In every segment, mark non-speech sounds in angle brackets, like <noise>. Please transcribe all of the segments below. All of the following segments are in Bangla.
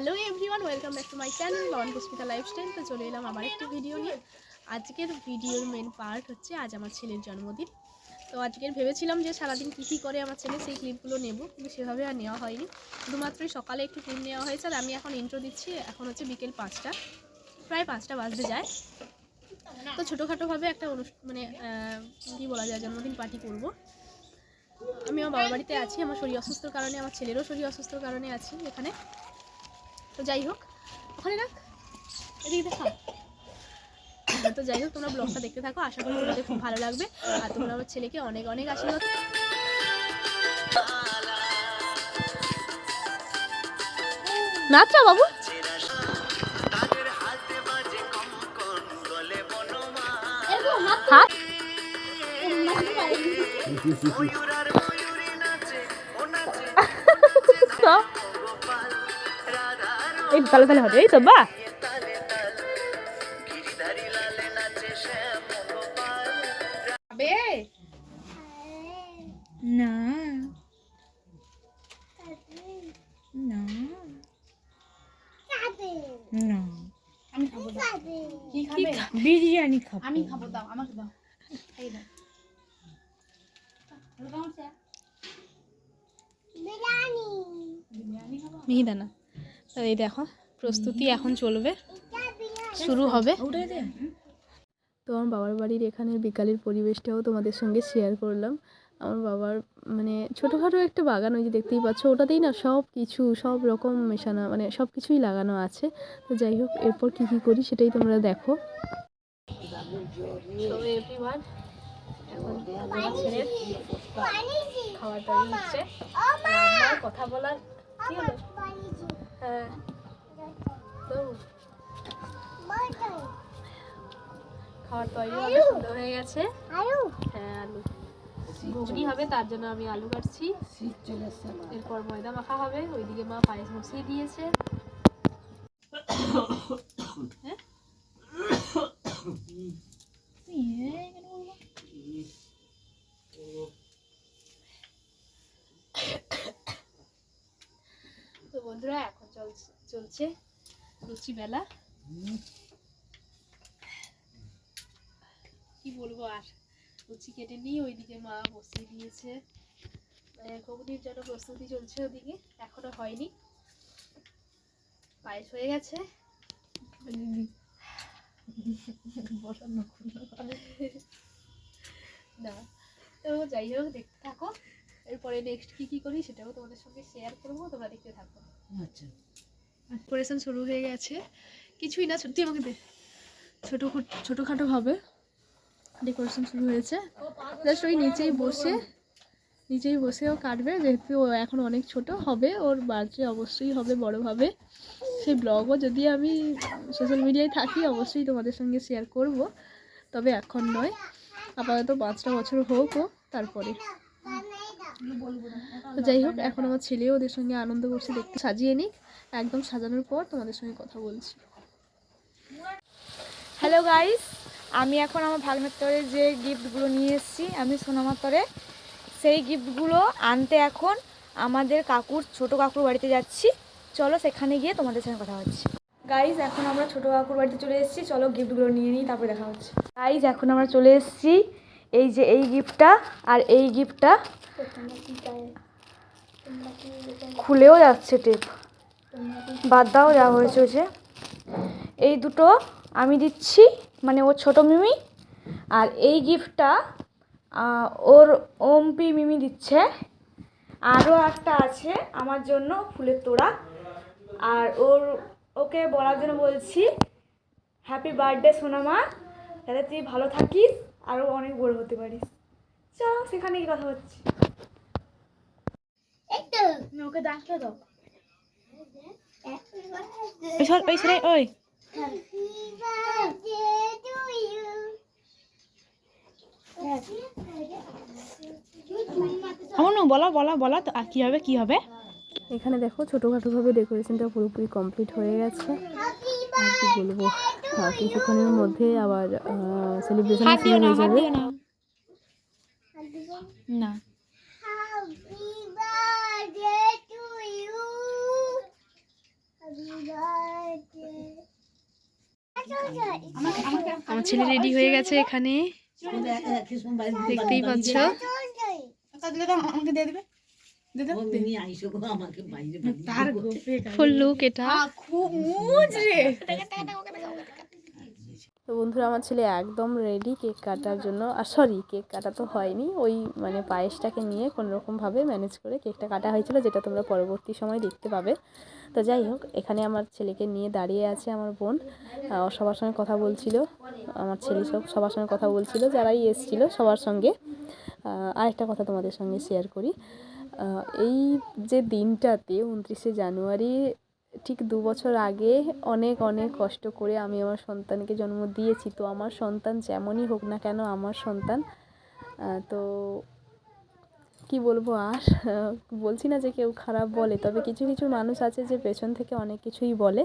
Hello everyone welcome back to my channel loan Pushpita lifestyle তো চলে এলাম আবার একটি ভিডিও নিয়ে। আজকের ভিডিওর মেন পার্ট হচ্ছে আজ আমার ছেলের জন্মদিন। তো আজকের ভেবেছিলাম যে সারাদিন কী কী করে আমার ছেলে সেই ক্লিপগুলো নেব, কিন্তু সেভাবে আর নেওয়া হয়নি। শুধুমাত্রই সকালে একটু ক্লিপ নেওয়া হয়েছে আর আমি এখন ইন্ট্রো দিচ্ছি, এখন হচ্ছে বিকেল পাঁচটা। প্রায় পাঁচটা বাজতে যায়। তো ছোটোখাটোভাবে একটা অনুষ্ঠান মানে কী বলা যায়, জন্মদিন পার্টি করব। আমি আমার বাবার বাড়িতে আছি, আমার শরীর অসুস্থর কারণে, আমার ছেলেরও শরীর অসুস্থর কারণে আছি এখানে। তো যাই হোক ওখানে রাখ। এদিকে দেখা। তো যাই হোক তোমরা ব্লগটা দেখতে থাকো। আশা করি তোমাদের খুব ভালো লাগবে। আর তোমরা আমার ছেলেকে অনেক অনেক আশীর্বাদ। নাচা বাবু হাত। <laughs> <laughs> এই তালে তালে হবে এই তো বা না। না। না। আমি খাব কি খাবে? বিরিয়ানি খাব। আমি খাব দাও আমাকে দাও। এই দাও। ভালো বিরিয়ানি খাব? মিহিদানা। তো এই দেখো প্রস্তুতি এখন চলবে। শুরু হবে। তো আমার বাবার বাড়ির এখানের বিকালের পরিবেশটাও তোমাদের সঙ্গে শেয়ার করলাম। আমার বাবার মানে ছোটোখাটো একটা বাগান ওই যে দেখতেই পাচ্ছ ওটাতেই না সব কিছু সব রকম মেশানো মানে সব কিছুই লাগানো আছে। তো যাই হোক এরপর কী কী করি সেটাই তোমরা দেখো। তৈরি হচ্ছে। কথা বলার কি হলো হ্যাঁ তো খাওয়ার তৈরি সুন্দর হয়ে গেছে হ্যাঁ আলু ঘুগনি হবে তার জন্য আমি আলু কাটছি এরপর ময়দা মাখা হবে ওইদিকে মা পায়েস বসিয়ে দিয়েছে হ্যাঁ? তো বন্ধুরা এখন চলছে চলছে লুচি বেলা কি বলব আর লুচি কেটে নিয়ে ওইদিকে মা বসিয়ে দিয়েছে। ঘুগনির জন্য প্রস্তুতি চলছে ওদিকে এখনও হয়নি। পায়েস হয়ে গেছে। না তো যাই হোক দেখতে থাকো। এরপরে নেক্সট কি কি করি সেটাও তোমাদের সঙ্গে শেয়ার করব তোমরা দেখতে থাকো। আচ্ছা। ডেকোরেশন শুরু হয়ে গেছে। কিছুই না তুই আমাকে দে ছোটো ছোটোখাটো হবে ডেকোরেশন শুরু হয়েছে। জাস্ট ওই নিচেই বসে, নিচেই বসেও কাটবে, যেহেতু ও এখন অনেক ছোট, হবে ওর বার্থডে অবশ্যই হবে বড়োভাবে। সেই ব্লগও যদি আমি সোশ্যাল মিডিয়ায় থাকি, অবশ্যই তোমাদের সঙ্গে শেয়ার করব, তবে এখন নয়। আপাতত পাঁচটা বছর হোক ও, তারপরে। তো যাই হোক, এখন আমার ছেলেও ওদের সঙ্গে আনন্দ করছে, দেখতে সাজিয়ে নিক। একদম সাজানোর পর তোমাদের সঙ্গে কথা বলছি। হ্যালো গাইস আমি এখন আমার ভাগনাত্তরের যে গিফটগুলো নিয়ে এসেছি আমি সোনামাতরে। সেই গিফটগুলো আনতে এখন আমাদের কাকুর ছোট কাকুর বাড়িতে যাচ্ছি। চলো সেখানে গিয়ে তোমাদের সঙ্গে কথা হচ্ছে। গাইজ এখন আমরা ছোট কাকুর বাড়িতে চলে এসেছি। চলো গিফটগুলো নিয়ে নিই তারপরে দেখা হচ্ছে। গাইজ এখন আমরা চলে এসেছি। এই যে এই গিফটটা আর এই গিফটটা খুলেও যাচ্ছে টেপ বাদ দাও, যা হয়েছে হয়েছে। এই দুটো আমি দিচ্ছি মানে ওর ছোট মিমি, আর এই গিফটটা ওর ওমপি মিমি দিচ্ছে। আরও একটা আছে আমার জন্য, ফুলের তোড়া। আর ওর, ওকে বলার জন্য বলছি হ্যাপি বার্থডে সোনামা। যাতে তুই ভালো থাকিস, আরও অনেক বড় হতে পারিস। চলো সেখানে কথা হচ্ছে। ওকে ডাকলে দাও। ওই সর ওই সরে ওই আমার না বলা বলা বলা তো কী হবে কী হবে এখানে দেখো ছোটোখাটোভাবে ডেকোরেশনটা পুরোপুরি কমপ্লিট হয়ে গেছে। আর কি বলব? কিছুক্ষণের মধ্যে আবার সেলিব্রেশন শুরু হয়ে যাবে। না। আমার ছেলে রেডি হয়ে গেছে এখানে। দেখতেই পাচ্ছ। তার ফুল লুক এটা। খুব মুজ রে। তো বন্ধুরা, আমার ছেলে একদম রেডি কেক কাটার জন্য। আর সরি কেক কাটা তো হয়নি। ওই মানে পায়েসটাকে নিয়ে রকমভাবে ম্যানেজ করে কেকটা কাটা হয়েছিল, যেটা তোমরা পরবর্তী সময় দেখতে পাবে। তো যাই হোক, এখানে আমার ছেলেকে নিয়ে দাঁড়িয়ে আছে আমার বোন। সবার সঙ্গে কথা বলছিল। আমার ছেলে সব সবার সঙ্গে কথা বলছিল, যারাই এসছিল সবার সঙ্গে। আরেকটা কথা তোমাদের সঙ্গে শেয়ার করি। এই যে দিনটাতে উনত্রিশে জানুয়ারি ঠিক দু বছর আগে অনেক অনেক কষ্ট করে আমি আমার সন্তানকে জন্ম দিয়েছি। তো আমার সন্তান যেমনই হোক না কেন আমার সন্তান তো কি বলব আর? বলছি না যে কেউ খারাপ বলে, তবে কিছু কিছু মানুষ আছে যে পেছন থেকে অনেক কিছুই বলে।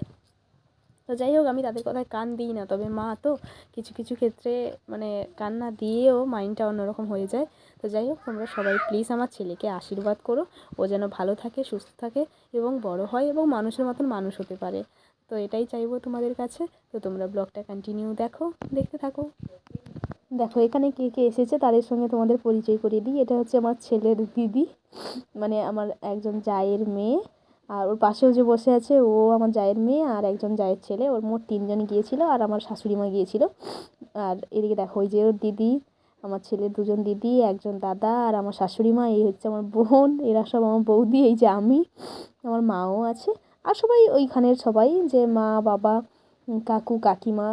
তো যাই হোক আমি তাদের কথায় কান দিই না। তবে মা তো কিছু কিছু ক্ষেত্রে মানে কান না দিয়েও মাইন্ডটা অন্যরকম হয়ে যায়। তো যাই হোক তোমরা সবাই প্লিজ আমার ছেলেকে আশীর্বাদ করো। ও যেন ভালো থাকে, সুস্থ থাকে এবং বড় হয় এবং মানুষের মতন মানুষ হতে পারে। তো এটাই চাইব তোমাদের কাছে। তো তোমরা ব্লগটা কন্টিনিউ দেখো, দেখতে থাকো। দেখো, এখানে কে কে এসেছে তাদের সঙ্গে তোমাদের পরিচয় করিয়ে দিই। এটা হচ্ছে আমার ছেলের দিদি মানে আমার একজন জায়ের মেয়ে। আর ওর পাশেও যে বসে আছে, ও আমার জায়ের মেয়ে আর একজন জায়ের ছেলে। ওর মোট তিনজন গিয়েছিল আর আমার শাশুড়ি মা গিয়েছিল। আর এদিকে দেখো, ওই যে ওর দিদি, আমার ছেলের দুজন দিদি, একজন দাদা আর আমার শাশুড়ি মা, এই হচ্ছে আমার বোন। এরা সব আমার বৌদি, এই যে আমি, আমার মাও আছে। আর সবাই ওইখানের সবাই, যে মা, বাবা, কাকু, কাকিমা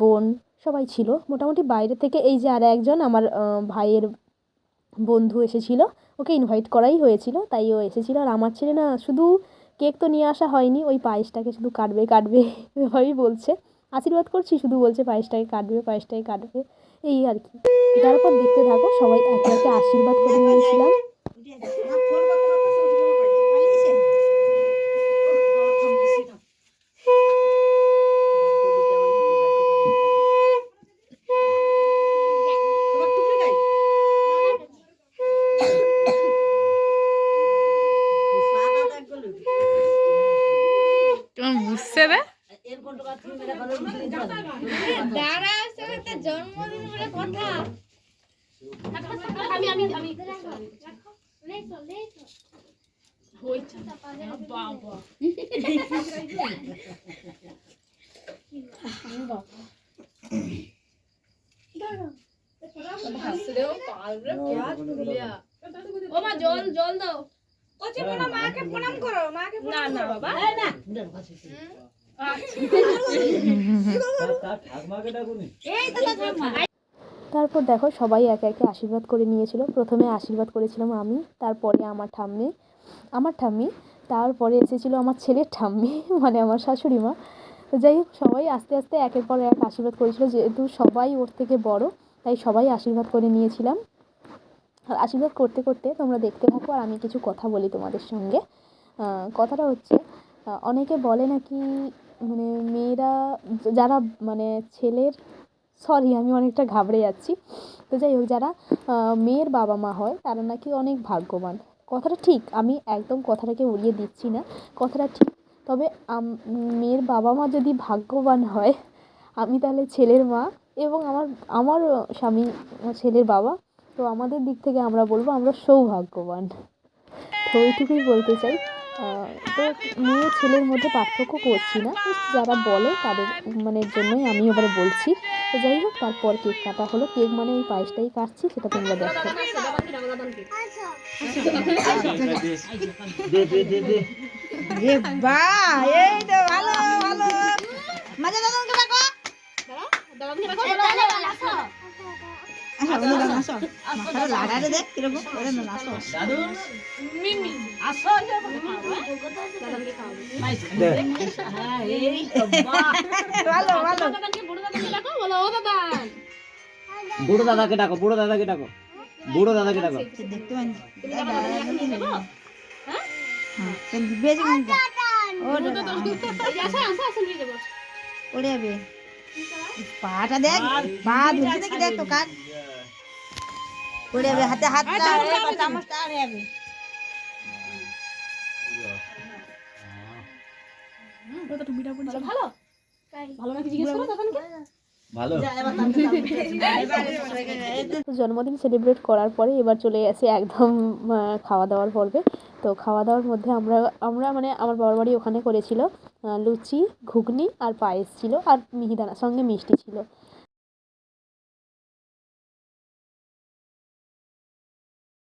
বোন সবাই ছিল। মোটামুটি বাইরে থেকে এই যে আর একজন আমার ভাইয়ের বন্ধু এসেছিল, ওকে ইনভাইট করাই হয়েছিল, তাই ও এসেছিল। আর আমার ছেলে না, শুধু কেক তো নিয়ে আসা হয়নি, ওই পায়েসটাকে শুধু কাটবে কাটবে, এভাবেই বলছে। আশীর্বাদ করছি, শুধু বলছে পায়েসটাকে কাটবে পায়েসটাকে কাটবে, এই আর কি। তারপর দেখতে থাকো, সবাই একে একে আশীর্বাদ করে নিয়েছিলাম। তোমার বুঝছে রে আমি আমি আমি। ও মা জল জল দাও। মাকে প্রণাম করো মাকে না না বাবা। তারপর দেখো সবাই একে একে আশীর্বাদ করে নিয়েছিল। প্রথমে আশীর্বাদ করেছিলাম আমি তারপরে আমার ঠাম্মি আমার ঠাম্মি তারপরে এসেছিল আমার ছেলের ঠাম্মি মানে আমার শাশুড়ি মা। তো যাই হোক সবাই আস্তে আস্তে একের পর এক আশীর্বাদ করেছিল যেহেতু সবাই ওর থেকে বড় তাই সবাই আশীর্বাদ করে নিয়েছিলাম। আশীর্বাদ করতে করতে তোমরা দেখতে থাকো আর আমি কিছু কথা বলি তোমাদের সঙ্গে। কথাটা হচ্ছে অনেকে বলে নাকি মানে মেয়েরা যারা মানে ছেলের সরি আমি অনেকটা ঘাবড়ে যাচ্ছি। তো যাই হোক, যারা মেয়ের বাবা মা হয়, তারা নাকি অনেক ভাগ্যবান। কথাটা ঠিক, আমি একদম কথাটাকে উড়িয়ে দিচ্ছি না, কথাটা ঠিক। তবে মেয়ের বাবা মা যদি ভাগ্যবান হয়, আমি তাহলে ছেলের মা এবং আমার আমার স্বামী ছেলের বাবা তো আমাদের দিক থেকে আমরা বলব আমরা সৌভাগ্যবান। তো এইটুকুই বলতে চাই। তো মেয়ে ছেলের মধ্যে পার্থক্য করছি না। যারা বলে তাদের মানে জন্যই আমি এবার বলছি। তো যাই হোক তারপর কেক কাটা হলো। কেক মানে ওই পায়েসটাই কাটছি সেটা তোমরা দেখো। এ বা এই তো ভালো ভালো। বুড়ো দাদাকে ডাকো বুড়ো দাদাকে ডাকো বুড়ো দাদাকে ডাকো। দেখতে হ্যাঁ? দাদা। ওরে পাটা দেখ পা ধুলতে দেখি দেখ তো কাট পড়ে যাবে হাতে হাত চামচটা আরে যাবে ভালো? ভালো নাকি জিজ্ঞেস করো তখনকে? ভালো? জন্মদিন সেলিব্রেট করার পরে এবার চলে গেছে একদম খাওয়া দাওয়ার পর্বে। তো খাওয়া দাওয়ার মধ্যে আমরা আমরা মানে আমার বাবার বাড়ি ওখানে করেছিল লুচি ঘুগনি আর পায়েস ছিল আর মিহিদানা সঙ্গে মিষ্টি ছিল।